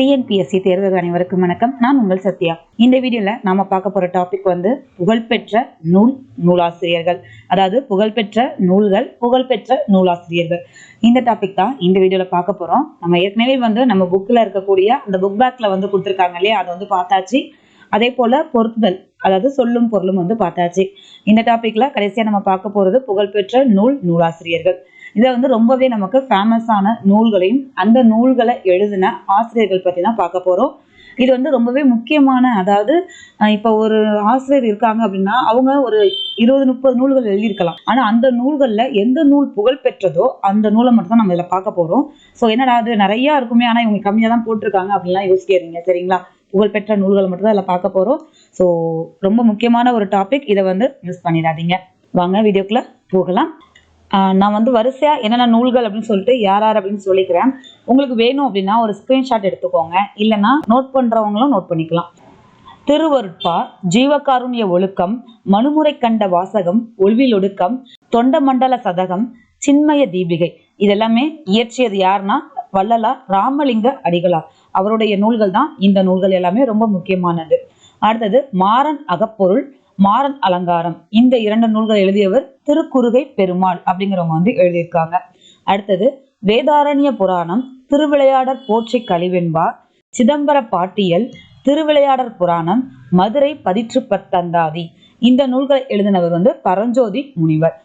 TNPSC தேர்வுகள் அனைவருக்கும் வணக்கம். நான் உங்கள் சத்யா. இந்த வீடியோல நாம பார்க்க போற டாபிக் வந்து புகழ்பெற்ற நூல் நூலாசிரியர்கள். அதாவது புகழ்பெற்ற நூல்கள் புகழ்பெற்ற நூலாசிரியர்கள். இந்த டாபிக் தான் இந்த வீடியோல பார்க்க போறோம். நம்ம ஏற்கனவே வந்து நம்ம புக்ல இருக்கக்கூடிய அந்த புக் பேக்ல வந்து கொடுத்துருக்காங்க இல்லையா? அதை வந்து பார்த்தாச்சு. அதே போல பொருத்துதல் அதாவது சொல்லும் பொருளும் வந்து பார்த்தாச்சு. இந்த டாபிக்ல கடைசியா நம்ம பார்க்க போறது புகழ்பெற்ற நூல் நூலாசிரியர்கள். இதை வந்து ரொம்பவே நமக்கு ஃபேமஸான நூல்களையும் அந்த நூல்களை எழுதின ஆசிரியர்கள் பற்றி தான் பார்க்க போகிறோம் இது வந்து ரொம்பவே முக்கியமான அதாவது இப்போ ஒரு ஆசிரியர் இருக்காங்க அப்படின்னா அவங்க ஒரு இருபது முப்பது நூல்கள் எழுதியிருக்கலாம். ஆனால் அந்த நூல்களில் எந்த நூல் புகழ் பெற்றதோ அந்த நூலை மட்டும் தான் நம்ம இதில் பார்க்க போகிறோம் ஸோ என்னடா அது நிறையா இருக்குமே ஆனால் இவங்க கம்மியாக தான் போட்டிருக்காங்க அப்படின்லாம் யோசிக்கிறீங்க சரிங்களா? புகழ்பெற்ற நூல்களை மட்டும் தான் இதில் பார்க்க போகிறோம் ஸோ ரொம்ப முக்கியமான ஒரு டாபிக் இதை வந்து மிஸ் பண்ணிடாதீங்க. வாங்க வீடியோக்குள்ளே போகலாம். நான் வந்து வரிசையா என்னென்ன நூல்கள் அப்படின்னு சொல்லிட்டு யார் யார் அப்படின்னு சொல்லிக்கிறேன். உங்களுக்கு வேணும் அப்படின்னா ஒரு ஸ்க்ரீன்ஷாட் எடுத்துக்கோங்க. இல்லைன்னா நோட் பண்ணுறவங்களும் நோட் பண்ணிக்கலாம். திருவருட்பா ஜீவகாருண்ய ஒழுக்கம் மனுமுறை கண்ட வாசகம் ஒல்வில் ஒடுக்கம் தொண்டமண்டல சதகம் சின்மய தீபிகை. இதெல்லாமே இயற்றியது யாருன்னா வள்ளலார் ராமலிங்க அடிகளார் அவருடைய நூல்கள் தான் இந்த நூல்கள் எல்லாமே ரொம்ப முக்கியமானது. அடுத்தது மாறன் அகப்பொருள் மாறன் அலங்காரம். இந்த இரண்டு நூல்கள் எழுதியவர் திருக்குறுகை பெருமாள் அப்படிங்கிறவங்க வந்து எழுதியிருக்காங்க. அடுத்தது வேதாரண்ய புராணம் திருவிளையாடற் போற்றி கழிவென்பா சிதம்பர பாட்டியல் திருவிளையாடற் புராணம் மதுரை பதிற்று பத்தந்தாதி இந்த நூல்களை எழுதினவர் வந்து பரஞ்சோதி முனிவர்.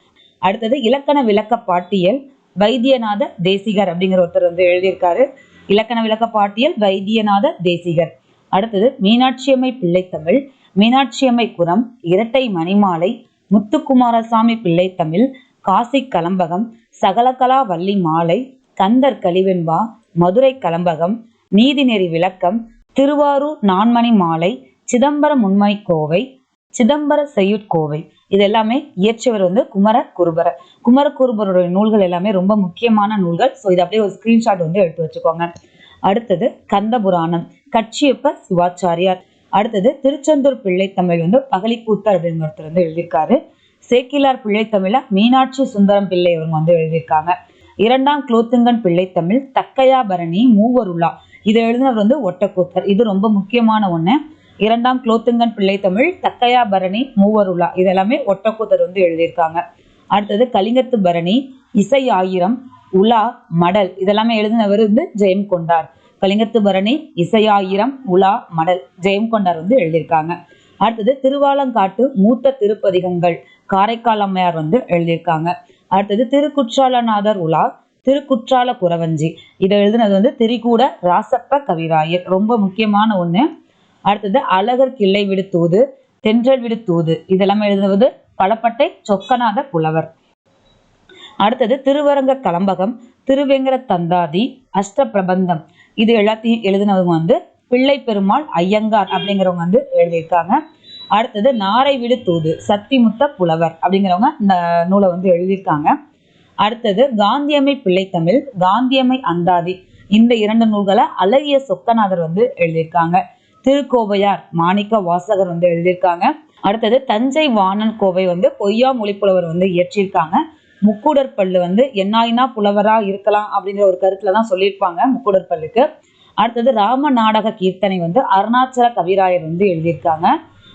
அடுத்தது இலக்கண விளக்க பாட்டியல் வைத்தியநாத தேசிகர் அப்படிங்கிற ஒருத்தர் வந்து எழுதியிருக்காரு. இலக்கண விளக்க பாட்டியல் வைத்தியநாத தேசிகர். அடுத்தது மீனாட்சியம்மை பிள்ளைத்தமிழ் மீனாட்சியம்மை குரம் இரட்டை மணிமாலை முத்துக்குமாரசாமி பிள்ளை தமிழ் காசி கலம்பகம் சகலகலா வள்ளி மாலை கந்தர் கலிவெண்பா மதுரை கலம்பகம் நீதிநெறி விளக்கம் திருவாரூர் நான்மணி மாலை சிதம்பரம் உண்மை கோவை சிதம்பர செய்யுட்கோவை இது எல்லாமே இயற்றியவர் வந்து குமர குருபர. குமர குருபருடைய நூல்கள் எல்லாமே ரொம்ப முக்கியமான நூல்கள். ஸோ இது அப்படியே ஒரு ஸ்கிரீன்ஷாட் வந்து எடுத்து வச்சுக்கோங்க. அடுத்தது கந்தபுராணம். கட்சியப்ப சிவாச்சாரியார். அடுத்தது திருச்செந்தூர் பிள்ளைத்தமிழ் வந்து பகலிக்கூத்தர் அப்படிங்கிற ஒருத்தர் வந்து எழுதியிருக்காரு. சேக்கிலார் பிள்ளைத்தமிழ மீனாட்சி சுந்தரம் பிள்ளை இவங்க வந்து எழுதியிருக்காங்க. இரண்டாம் குலோத்துங்கன் பிள்ளைத்தமிழ் தக்கையாபரணி மூவருலா இதை எழுதினவர் வந்து ஒட்டக்கூத்தர். இது ரொம்ப முக்கியமான ஒன்று இரண்டாம் குலோத்துங்கன் பிள்ளைத்தமிழ் தக்கையாபரணி மூவருலா இதெல்லாமே ஒட்டக்கூத்தர் வந்து எழுதியிருக்காங்க. அடுத்தது கலிங்கத்து பரணி இசை ஆயிரம் உலா மடல். இதெல்லாமே எழுதினவர் வந்து ஜெயம் கொண்டார். கலிங்கத்து பரணி இசையாயிரம் உலா மடல் ஜெயம் கொண்டார் வந்து எழுதியிருக்காங்க. அடுத்தது திருவாலங்காட்டு மூத்த திருப்பதிகங்கள் காரைக்கால் அம்மையார் வந்து எழுதியிருக்காங்க. அடுத்தது திருக்குற்றாலநாதர் உலா திருக்குற்றால குறவஞ்சி. இதை எழுதுனது வந்து திரிகூட ராசப்ப கவிராயர். ரொம்ப முக்கியமான ஒண்ணு. அடுத்தது அழகர் கிள்ளை விடுத்தூது தென்றல் விடுத்தூது. இதெல்லாம் எழுதுவது பலப்பட்டை சொக்கநாத புலவர். அடுத்தது திருவரங்க கலம்பகம் திருவேங்கர தந்தாதி அஷ்ட பிரபந்தம் இது எல்லாத்தையும் எழுதினவங்க வந்து பிள்ளை பெருமாள் ஐயங்கார் அப்படிங்கிறவங்க வந்து எழுதியிருக்காங்க. அடுத்தது நாரை விடு தூது சத்திமுத்த புலவர் அப்படிங்கிறவங்க இந்த நூலை வந்து எழுதியிருக்காங்க. அடுத்தது காந்தியம்மை பிள்ளைத்தமிழ் காந்தியம்மை அந்தாதி இந்த இரண்டு நூல்களை அழகிய சொக்கநாதர் வந்து எழுதியிருக்காங்க. திருக்கோவையார் மாணிக்க வாசகர் வந்து எழுதியிருக்காங்க. அடுத்தது தஞ்சை வாணன் கோவை வந்து பொய்யா மொழிப்புலவர் வந்து இயற்றியிருக்காங்க. முக்கூடர் பல்லு வந்து என்னாயினா புலவரா இருக்கலாம் அப்படிங்கிற ஒரு கருத்துல தான் சொல்லியிருப்பாங்க முக்கூடர் பல்லுக்கு அடுத்தது ராம நாடக கீர்த்தனை வந்து அருணாச்சல கவிராயர் வந்து எழுதியிருக்காங்க.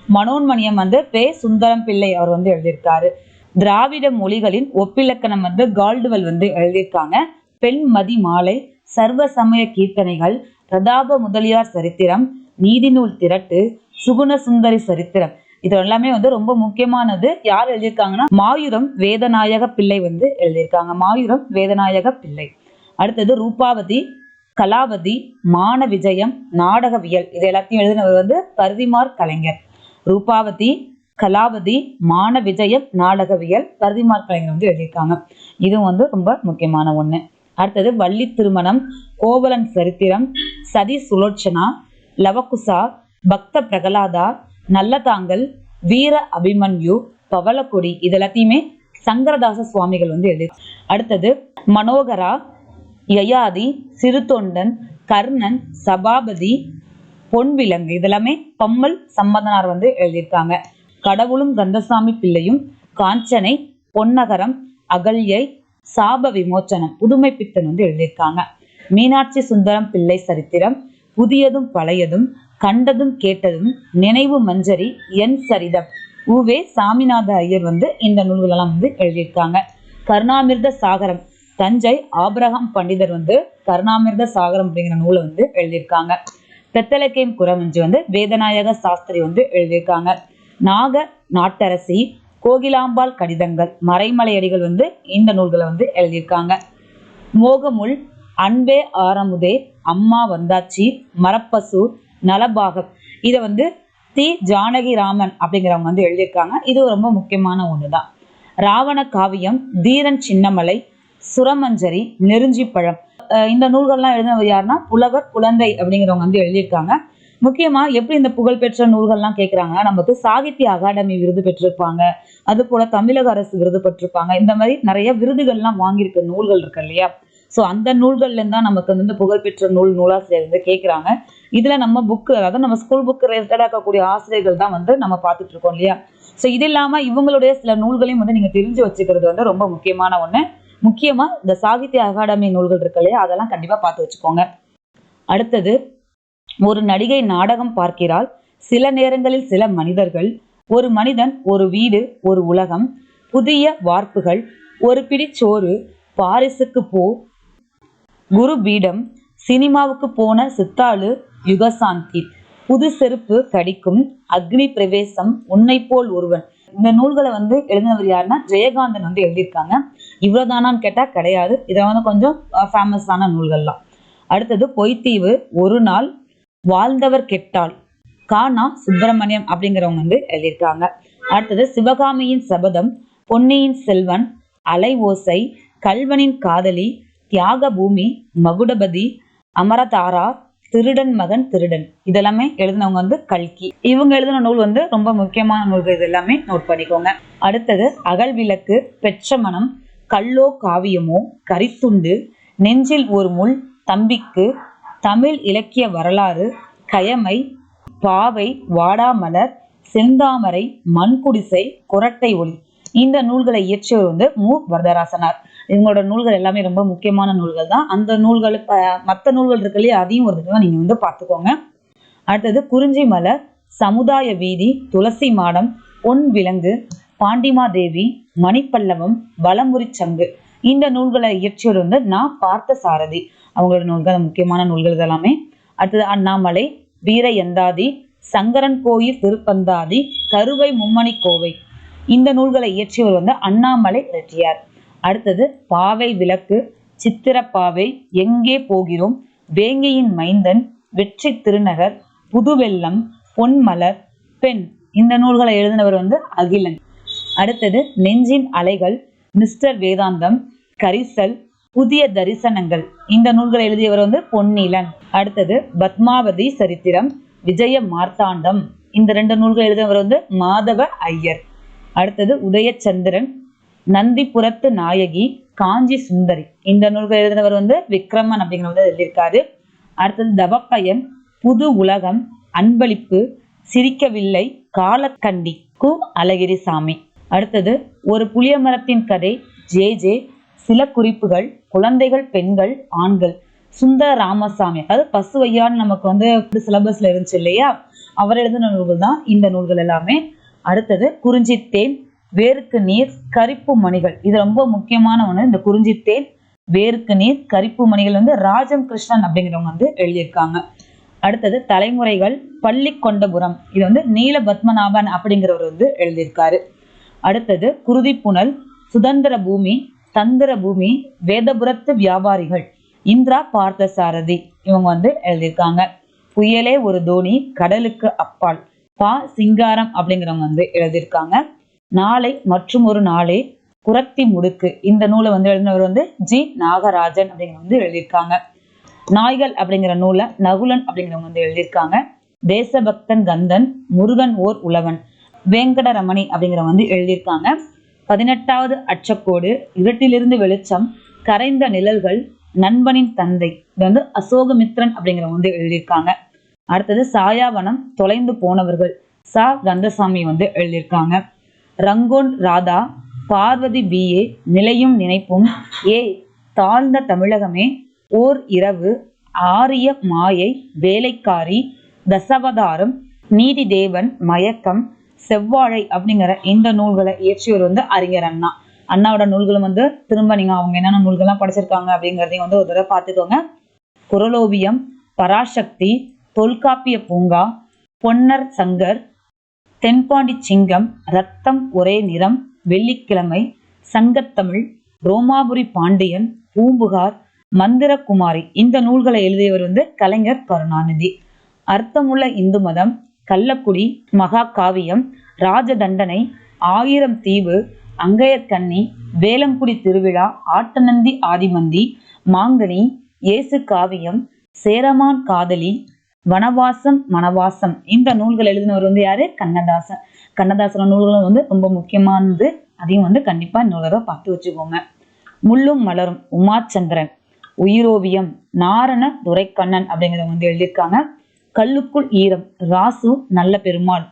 மனோன்மணியம் வந்து பே சுந்தரம் பிள்ளை அவர் வந்து எழுதியிருக்காரு. திராவிட மொழிகளின் ஒப்பிலக்கணம் வந்து கால்டுவல் வந்து எழுதியிருக்காங்க. பெண் மதி மாலை சர்வ சமய கீர்த்தனைகள் பிரதாப முதலியார் சரித்திரம் நீதிநூல் திரட்டு சுகுண சுந்தரி சரித்திரம். இது எல்லாமே வந்து ரொம்ப முக்கியமானது. யார் எழுதியிருக்காங்கன்னா மாயூரம் வேதநாயக பிள்ளை வந்து எழுதியிருக்காங்க. மாயூரம் வேதநாயக பிள்ளை. அடுத்தது ரூபாவதி கலாவதி மான விஜயம் நாடகவியல். இது எல்லாத்தையும் எழுதினவர் வந்து பருதிமார் கலைஞர். ரூபாவதி கலாவதி மான விஜயம் நாடகவியல் பருதிமார் கலைஞர் வந்து எழுதியிருக்காங்க. இதுவும் வந்து ரொம்ப முக்கியமான ஒண்ணு. அடுத்தது வள்ளி திருமணம் கோவலன் சரித்திரம் சதி சுலோச்சனா லவகுசா பக்த பிரகலாதா நல்லதாங்கல் வீர அபிமன்யு பவளக்கொடி இது எல்லாத்தையுமே சங்கரதாச சுவாமிகள் வந்து எழுதி அடுத்தது மனோகரா யயாதி சிறுதொண்டன் கர்ணன் சபாபதி பொன்விலங்கு இதெல்லாமே பம்மல் சம்பந்தனார் வந்து எழுதியிருக்காங்க. கடவுளும் கந்தசாமி பிள்ளையும் காஞ்சனை பொன்னகரம் அகல்யை சாப விமோச்சனம் புதுமை பித்தன் வந்து எழுதியிருக்காங்க. மீனாட்சி சுந்தரம் பிள்ளை சரித்திரம் புதியதும் பழையதும் கண்டதும் கேட்டதும் நினைவு மஞ்சரி என் சரிதம். உவே சாமிநாத ஐயர் வந்து இந்த நூல்களெல்லாம் வந்து எழுதியிருக்காங்க. கருணாமிர்த சாகரம். தஞ்சை ஆபிரகாம் பண்டிதர் வந்து கருணாமிர்த சாகரம் அப்படிங்கிற நூலை வந்து எழுதியிருக்காங்க. பெத்தலக்கேம் குரமஞ்சு வந்து வேதநாயக சாஸ்திரி வந்து எழுதியிருக்காங்க. நாக நாட்டரசி கோகிலாம்பாள் கடிதங்கள் மறைமலையடிகள் வந்து இந்த நூல்களை வந்து எழுதியிருக்காங்க. மோகமுள் அன்பே ஆரமுதே அம்மா வந்தாச்சி மரப்பசூர் நலபாகம். இதை வந்து தி ஜானகி ராமன் அப்படிங்கிறவங்க வந்து எழுதியிருக்காங்க. இது ரொம்ப முக்கியமான ஒன்று தான் ராவண காவியம் தீரன் சின்னமலை சுரமஞ்சரி நெருஞ்சி பழம் இந்த நூல்கள்லாம் எழுதினவர் யாருன்னா புலவர் குழந்தை அப்படிங்கிறவங்க வந்து எழுதியிருக்காங்க. முக்கியமா எப்படி இந்த புகழ்பெற்ற நூல்கள்லாம் கேட்குறாங்க நமக்கு சாகித்ய அகாடமி விருது பெற்றிருப்பாங்க. அது போல தமிழக அரசு விருது பெற்றிருப்பாங்க. இந்த மாதிரி நிறைய விருதுகள்லாம் வாங்கியிருக்க நூல்கள் இருக்கு இல்லையா? ஸோ அந்த நூல்கள்லேருந்து தான் நமக்கு வந்து இந்த புகழ்பெற்ற நூல் நூலாசிரியர் வந்து கேட்குறாங்க இதில் நம்ம புக்கு அதாவது நம்ம ஸ்கூல் புக்கு ரிலேட்டடாக இருக்கக்கூடிய ஆசிரியர்கள் தான் வந்து நம்ம பார்த்துட்டு இருக்கோம் இல்லையா? ஸோ இது இல்லாமல் இவங்களுடைய சில நூல்களையும் வந்து நீங்கள் தெரிஞ்சு வச்சுக்கிறது வந்து ரொம்ப முக்கியமான ஒன்று முக்கியமாக இந்த சாகித்ய அகாடமி நூல்கள் இருக்கு இல்லையா? அதெல்லாம் கண்டிப்பாக பார்த்து வச்சுக்கோங்க. அடுத்தது ஒரு நடிகை நாடகம் பார்க்கிறாள். சில நேரங்களில் சில மனிதர்கள் ஒரு மனிதன் ஒரு வீடு ஒரு உலகம் புதிய வார்ப்புகள் ஒரு பிடி சோறு பாரிசுக்கு போ குரு பீடம் சினிமாவுக்கு போன சித்தாளு யுகசாந்தி. புது செருப்பு கடிக்கும் அக்னி பிரவேசம் உன்னை போல் ஒருவன். இந்த நூல்களை வந்து எழுதினவர் யாருன்னா ஜெயகாந்தன் வந்து எழுதியிருக்காங்க. இவ்வளவுதானான்னு கேட்டா கிடையாது. இதை வந்து கொஞ்சம் ஃபேமஸான நூல்கள்லாம். அடுத்தது பொய்த்தீவு ஒரு நாள் வாழ்ந்தவர் கெட்டாள் கானா சுப்பிரமணியம் அப்படிங்கிறவங்க வந்து எழுதியிருக்காங்க. அடுத்தது சிவகாமியின் சபதம் பொன்னியின் செல்வன் அலை ஓசை கல்வனின் காதலி தியாக பூமி மகுடபதி அமரதாரா திருடன் மகன் திருடன். இதெல்லாமே எழுதினவங்க வந்து கல்கி. இவங்க எழுதின நூல் வந்து ரொம்ப முக்கியமான நூல்கள். இது எல்லாமே நோட் பண்ணிக்கோங்க. அடுத்தது அகல் விளக்கு பெற்ற மனம் கல்லோ காவியமோ கரித்துண்டு நெஞ்சில் ஒரு முள் தம்பிக்கு தமிழ் இலக்கிய வரலாறு கயமை பாவை வாடாமலர் செந்தாமரை மண்குடிசை குரட்டை ஒளி. இந்த நூல்களை இயற்றியவர் வந்து மு. வரதராசனார். இவங்களோட நூல்கள் எல்லாமே ரொம்ப முக்கியமான நூல்கள் தான். அந்த நூல்கள் மற்ற நூல்கள் இருக்கு இல்லையா அதையும் ஒரு தடவை நீங்கள் வந்து பார்த்துக்கோங்க. அடுத்தது குறிஞ்சி மலர் சமுதாய வீதி துளசி மாடம் பொன் விலங்கு பாண்டிமாதேவி மணிப்பல்லவம் வலமுறி சங்கு. இந்த நூல்களை இயற்றியவர் வந்து நான் பார்த்த சாரதி அவங்களோட நூல்கள் முக்கியமான நூல்கள் இதெல்லாமே. அடுத்தது அண்ணாமலை வீர எந்தாதி சங்கரன் கோயில் திருப்பந்தாதி கருவை மும்மணி கோவை. இந்த நூல்களை இயற்றியவர் வந்து அண்ணாமலை ரெட்டியார். அடுத்தது பாவை விளக்கு சித்திரப்பாவை எங்கே போகிறோம் வேங்கையின் மைந்தன் வெற்றி திருநகர் புதுவெல்லம் பொன்மலர் பெண். இந்த நூல்களை எழுதினவர் வந்து அகிலன். அடுத்தது நெஞ்சின் அலைகள் மிஸ்டர் வேதாந்தம் கரிசல் புதிய தரிசனங்கள். இந்த நூல்களை எழுதியவர் வந்து பொன்னிலன். அடுத்தது பத்மாவதி சரித்திரம் விஜய மார்த்தாண்டம். இந்த ரெண்டு நூல்கள் எழுதியவர் வந்து மாதவ ஐயர். அடுத்தது உதயச்சந்திரன் நந்திபுரத்து நாயகி காஞ்சி சுந்தரி. இந்த நூல்கள் எழுதினவர் வந்து விக்ரமன் அப்படிங்கிற வந்து எழுதியிருக்காரு. அடுத்தது தவப்பயன் புது உலகம் அன்பளிப்பு சிரிக்கவில்லை காலக்கண்டி கு. அழகிரி சாமி அடுத்தது ஒரு புளிய மரத்தின் கதை ஜே. ஜே. சில குறிப்புகள் குழந்தைகள் பெண்கள் ஆண்கள் சுந்தர ராமசாமி அதாவது பசுவையான்னு நமக்கு வந்து சிலபஸ்ல இருந்துச்சு இல்லையா? அவர் எழுதின நூல்கள் தான் இந்த நூல்கள் எல்லாமே. அடுத்தது குறிஞ்சித்தேன் வேருக்கு நீர் கரிப்பு மணிகள். இது ரொம்ப முக்கியமான ஒன்று இந்த குறிஞ்சித்தேன் வேருக்கு நீர் கரிப்பு மணிகள் வந்து ராஜம் கிருஷ்ணன் அப்படிங்கிறவங்க வந்து எழுதியிருக்காங்க. அடுத்தது தலைமுறைகள் பள்ளி கொண்டபுரம். இது வந்து நீல பத்மநாபன் அப்படிங்கிறவர் வந்து எழுதியிருக்காரு. அடுத்தது குருதிப்புணல் சுதந்திர பூமி தந்திர பூமி வேதபுரத்து வியாபாரிகள் இந்திரா பார்த்தசாரதி இவங்க வந்து எழுதியிருக்காங்க. புயலே ஒரு தோனி கடலுக்கு அப்பால். பா சிங்காரம் அப்படிங்கிறவங்க வந்து எழுதியிருக்காங்க. நாளை மற்றும் ஒரு நாளே குரத்தி முடுக்கு. இந்த நூலை வந்து எழுதினவர் வந்து ஜி நாகராஜன் அப்படிங்கிற வந்து எழுதியிருக்காங்க. நாய்கள் அப்படிங்கிற நூலை நகுலன் அப்படிங்கிறவங்க வந்து எழுதியிருக்காங்க. தேசபக்தன் கந்தன் முருகன் ஓர் உழவன் வேங்கடரமணி அப்படிங்கிறவங்க வந்து எழுதியிருக்காங்க. பதினெட்டாவது அச்சக்கோடு இருட்டிலிருந்து வெளிச்சம் கரைந்த நிழல்கள் நண்பனின் தந்தை. இது வந்து அசோகமித்ரன் அப்படிங்கிறவங்க வந்து எழுதியிருக்காங்க. அடுத்தது சாயாவனம் தொலைந்து போனவர்கள். சா. கந்தசாமி வந்து எழுதியிருக்காங்க. ரங்கோன் ராதா பார்வதி பிஏ நிலையும் நினைப்பும். ஏ. தாழ்ந்த தமிழகமே ஓர் இரவு ஆரிய மாயை வேலைக்காரி தசவதாரம் நீதி தேவன் மயக்கம் செவ்வாழை அப்படிங்கிற இந்த நூல்களை இயற்றியவர் வந்து அறிஞர் அண்ணா. அண்ணாவோட நூல்களும் வந்து திரும்ப நீங்க அவங்க என்னென்ன நூல்கள்லாம் படிச்சிருக்காங்க அப்படிங்கிறதையும் வந்து ஒரு தடவை பார்த்துக்கோங்க. குரலோவியம் பராசக்தி தொல்காப்பிய பூங்கா பொன்னர் சங்கர் தென்பாண்டி சிங்கம் ரத்தம் ஒரே நிறம் வெள்ளிக்கிழமை சங்கத்தமிழ் ரோமாபுரி பாண்டியன் பூம்புகார் மந்திரகுமாரி. இந்த நூல்களை எழுதியவர் வந்து கலைஞர் கருணாநிதி. அர்த்தமுள்ள இந்து மதம் கள்ளக்குடி மகா காவியம் ராஜதண்டனை ஆயிரம் தீவு அங்கையர்கண்ணி வேலங்குடி திருவிழா ஆட்டநந்தி ஆதிமந்தி மாங்கனி இயேசு காவியம் சேரமான் காதலி வனவாசம் மனவாசம். இந்த நூல்கள் எழுதினவர் வந்து யாரு? கண்ணதாசன். கண்ணதாசன் நூல்களும் வந்து ரொம்ப முக்கியமானது. அதையும் வந்து கண்டிப்பா நூலக பார்த்து வச்சுக்கோங்க. முள்ளும் மலரும் உமாச்சந்திரன் உயிரோவியம் நாரண துரைக்கண்ணன் அப்படிங்கிறத வந்து எழுதியிருக்காங்க. கல்லுக்குள் ஈரம் ராசு நல்ல பெருமாள்.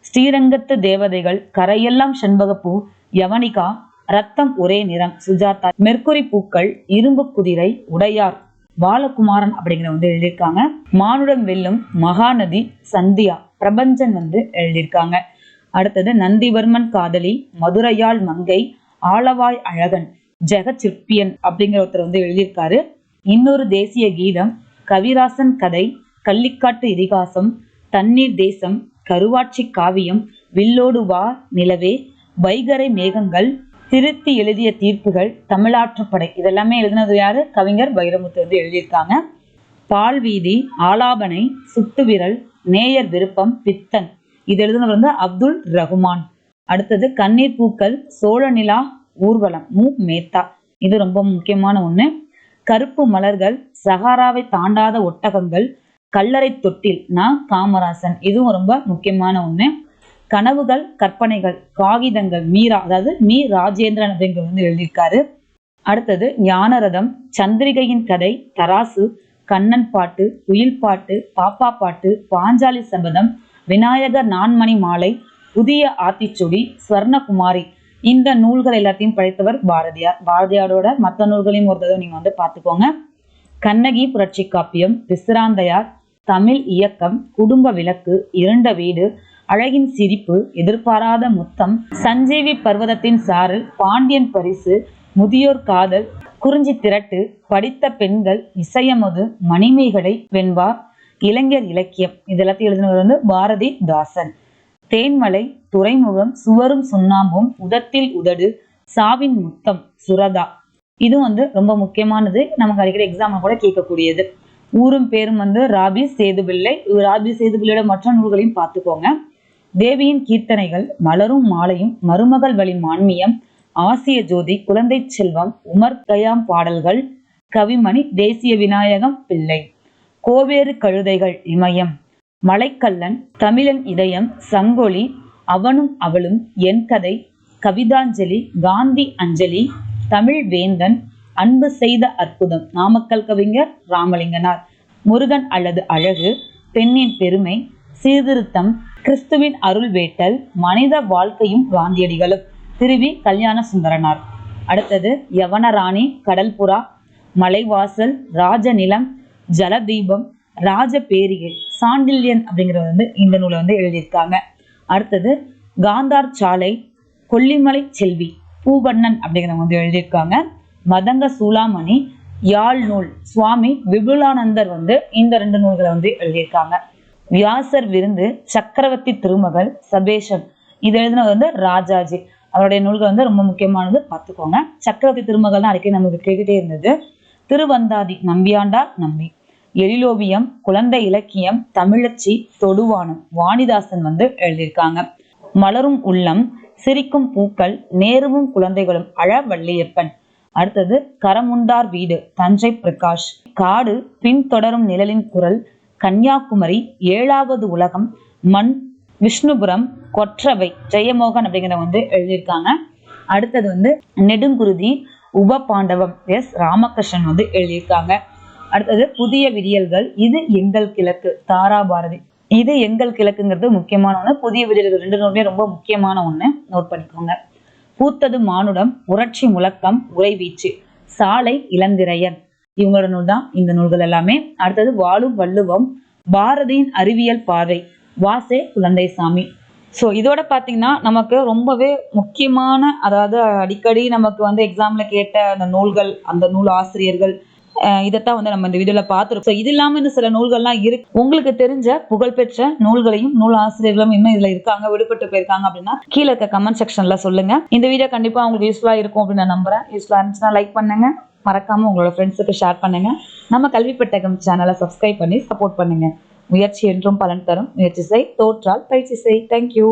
ஸ்ரீரங்கத்து தேவதைகள் கரையெல்லாம் செண்பகப்பூ யவனிகா ரத்தம் ஒரே நிறம் சுஜாதா. மெர்க்குரி பூக்கள் இரும்பு குதிரை உடையார். பாலகுமாரன் அப்படிங்கிற வந்து எழுதியிருக்காங்க. மானுடம் வெல்லும் மகாநதி சந்தியா பிரபஞ்சன் வந்து எழுதியிருக்காங்க. அடுத்தது நந்திவர்மன் காதலி மதுரையாள் மங்கை ஆளவாய் அழகன் ஜெகச்சிற்பியன் அப்படிங்கிற ஒருத்தர் வந்து எழுதியிருக்காரு. இன்னொரு தேசிய கீதம் கவிராசன் கதை கள்ளிக்காட்டு இதிகாசம் தண்ணீர் தேசம் கருவாட்சி காவியம் வில்லோடு வா நிலவே வைகரை மேகங்கள் திருத்தி எழுதிய தீர்ப்புகள் தமிழாற்றுப்படை இதெல்லாமே எழுதினது யாரு? கவிஞர் வைரமுத்து வந்து எழுதியிருக்காங்க. பால்வீதி ஆலாபனை சுட்டுவிரல் நேயர் விருப்பம் பித்தன். இது எழுதினவர் வந்து அப்துல் ரகுமான். அடுத்தது கண்ணீர் பூக்கள் சோழ நிலா ஊர்வலம் மு. மேத்தா. இது ரொம்ப முக்கியமான ஒண்ணு. கருப்பு மலர்கள் சகாராவை தாண்டாத ஒட்டகங்கள் கல்லறை தொட்டில் நான் காமராசன். இதுவும் ரொம்ப முக்கியமான ஒண்ணு. கனவுகள் கற்பனைகள் காகிதங்கள் மீரா அதாவது மீ ராஜேந்திரன் அப்படிங்கிறது வந்து எழுதியிருக்காரு. அடுத்தது ஞானரதம் சந்திரிகையின் கதை தராசு கண்ணன் பாட்டு குயில் பாட்டு பாப்பா பாட்டு பாஞ்சாலி சபதம் விநாயகர் நான்மணி மாலை புதிய ஆத்திச்சுடி ஸ்வர்ணகுமாரி. இந்த நூல்கள் எல்லாத்தையும் படைத்தவர் பாரதியார். பாரதியாரோட மற்ற நூல்களையும் ஒரு தடவை நீங்க வந்து பார்த்துக்கோங்க. கண்ணகி புரட்சி காப்பியம் விசிராந்தையார் தமிழ் இயக்கம் குடும்ப விளக்கு இருண்ட வீடு அழகின் சிரிப்பு எதிர்பாராத முத்தம் சஞ்சீவி பர்வதத்தின் சாரல் பாண்டியன் பரிசு முதியோர் காதல் குறிஞ்சி திரட்டு படித்த பெண்கள் இசையமுது மணிமேகலை வெண்பா இளைஞர் இலக்கியம். இது எல்லாத்தையும் எழுதினவர் வந்து பாரதி தாசன். தேன்மலை துறைமுகம் சுவரும் சுண்ணாம்பும் உதத்தில் உதடு சாவின் முத்தம் சுரதா. இது வந்து ரொம்ப முக்கியமானது. நமக்கு அடிக்கடி எக்ஸாம் கூட கேட்கக்கூடியது. ஊரும் பேரும் வந்து ராபி சேதுபிள்ளை. ராபி சேதுபிள்ளையோட மற்ற நூல்களையும் பார்த்துக்கோங்க. தேவியின் கீர்த்தனைகள் மலரும் மாலையும் மருமகள் வழி மான்மியம் ஆசிய ஜோதி குழந்தை செல்வம் உமர் கயாம் பாடல்கள் கவிமணி தேசிய விநாயகம் பிள்ளை. கோவேறு கழுதைகள் இமயம். மலைக்கல்லன் தமிழன் இதயம் சங்கொலி அவனும் அவளும் என் கதை. கவிதாஞ்சலி காந்தி அஞ்சலி தமிழ் வேந்தன் அன்பு செய்த அற்புதம். நாமக்கல் கவிஞர் ராமலிங்கனார். முருகன் அல்லது அழகு பெண்ணின் பெருமை சீர்திருத்தம் கிறிஸ்துவின் அருள் வேட்டல் மனித வாழ்க்கையும் காந்தியடிகளும் திருவி கல்யாண சுந்தரனார். அடுத்தது யவனராணி கடல்புறா மலைவாசல் ராஜநிலம் ஜலதீபம் ராஜ பேரிகை சாண்டில்யன் அப்படிங்கிறது வந்து இந்த நூலை வந்து எழுதியிருக்காங்க. அடுத்தது காந்தார் சாலை கொல்லிமலை செல்வி பூவண்ணன் அப்படிங்கிறவங்க வந்து எழுதியிருக்காங்க. மதங்க சூளாமணி யாழ் நூல் சுவாமி விபுலானந்தர் வந்து இந்த ரெண்டு நூல்களை வந்து எழுதியிருக்காங்க. வியாசர் விருந்து சக்கரவர்த்தி திருமகள் சபேஷன். இது எழுதினது வந்து ராஜாஜி. அவருடைய நூல்கள் வந்து ரொம்ப முக்கியமானது பார்த்துக்கோங்க. சக்கரவர்த்தி திருமகள் தான் அடிக்கடி நமக்கு கேட்டுட்டே இருந்தது. திருவந்தாதி நம்பியாண்டார் நம்பி. எழிலோவியம் குழந்தை இலக்கியம் தமிழச்சி தொடுவானம் வாணிதாசன் வந்து எழுதியிருக்காங்க. மலரும் உள்ளம் சிரிக்கும் பூக்கள் நேருவும் குழந்தைகளும் அழ வள்ளியப்பன். அடுத்தது கரமுண்டார் வீடு தஞ்சை பிரகாஷ். காடு பின்தொடரும் நிழலின் குரல் கன்னியாகுமரி ஏழாவது உலகம் மண் விஷ்ணுபுரம் கொற்றவை ஜெயமோகன் அப்படிங்கிற வந்து எழுதியிருக்காங்க. அடுத்தது வந்து நெடுங்குருதி உப பாண்டவம் எஸ் ராமகிருஷ்ணன் வந்து எழுதியிருக்காங்க. அடுத்தது புதிய விடியல்கள் இது எங்கள் கிழக்கு தாராபாரதி. இது எங்கள் கிழக்குங்கிறது முக்கியமான ஒண்ணு. புதிய விடியல்கள் ரெண்டு நூறுமே ரொம்ப முக்கியமான ஒண்ணு. நோட் பண்ணிக்கோங்க. பூத்தது மானுடம் உரட்சி முழக்கம் உறைவீச்சு. சாலை இளந்திரையன். இவங்களோட நூல் தான் இந்த நூல்கள் எல்லாமே. அடுத்தது வாழும் வள்ளுவம் பாரதியின் அறிவியல் பார்வை வாசே குழந்தைசாமி. ஸோ இதோட பார்த்தீங்கன்னா நமக்கு ரொம்பவே முக்கியமான அதாவது அடிக்கடி நமக்கு வந்து எக்ஸாமில் கேட்ட அந்த நூல்கள் அந்த நூல் ஆசிரியர்கள் இதைத்தான் வந்து நம்ம இந்த வீடியோவில் பார்த்துருக்கோம் ஸோ இது இல்லாமல் இன்னும் சில நூல்கள்லாம் இருக்கு. உங்களுக்கு தெரிஞ்ச புகழ்பெற்ற நூல்களையும் நூல் ஆசிரியர்களும் இன்னும் இதில் இருக்காங்க விடுபட்டு போயிருக்காங்க அப்படின்னா கீழே இருக்க கமெண்ட் செக்ஷனில் சொல்லுங்க. இந்த வீடியோ கண்டிப்பாக உங்களுக்கு யூஸ்ஃபுல்லாக இருக்கும் அப்படின்னு நான் நம்புறேன். யூஸ்ஃபுல்லாக இருந்துச்சுன்னா லைக் பண்ணுங்க. மறக்காம உங்களோட ஃப்ரெண்ட்ஸுக்கு ஷேர் பண்ணுங்க. நம்ம கல்வி பெட்டகம் சேனலை சப்ஸ்கிரைப் பண்ணி சப்போர்ட் பண்ணுங்க. முயற்சி என்றும் பலன் தரும். முயற்சி செய் தோற்றால் பயிற்சி செய். தேங்க்யூ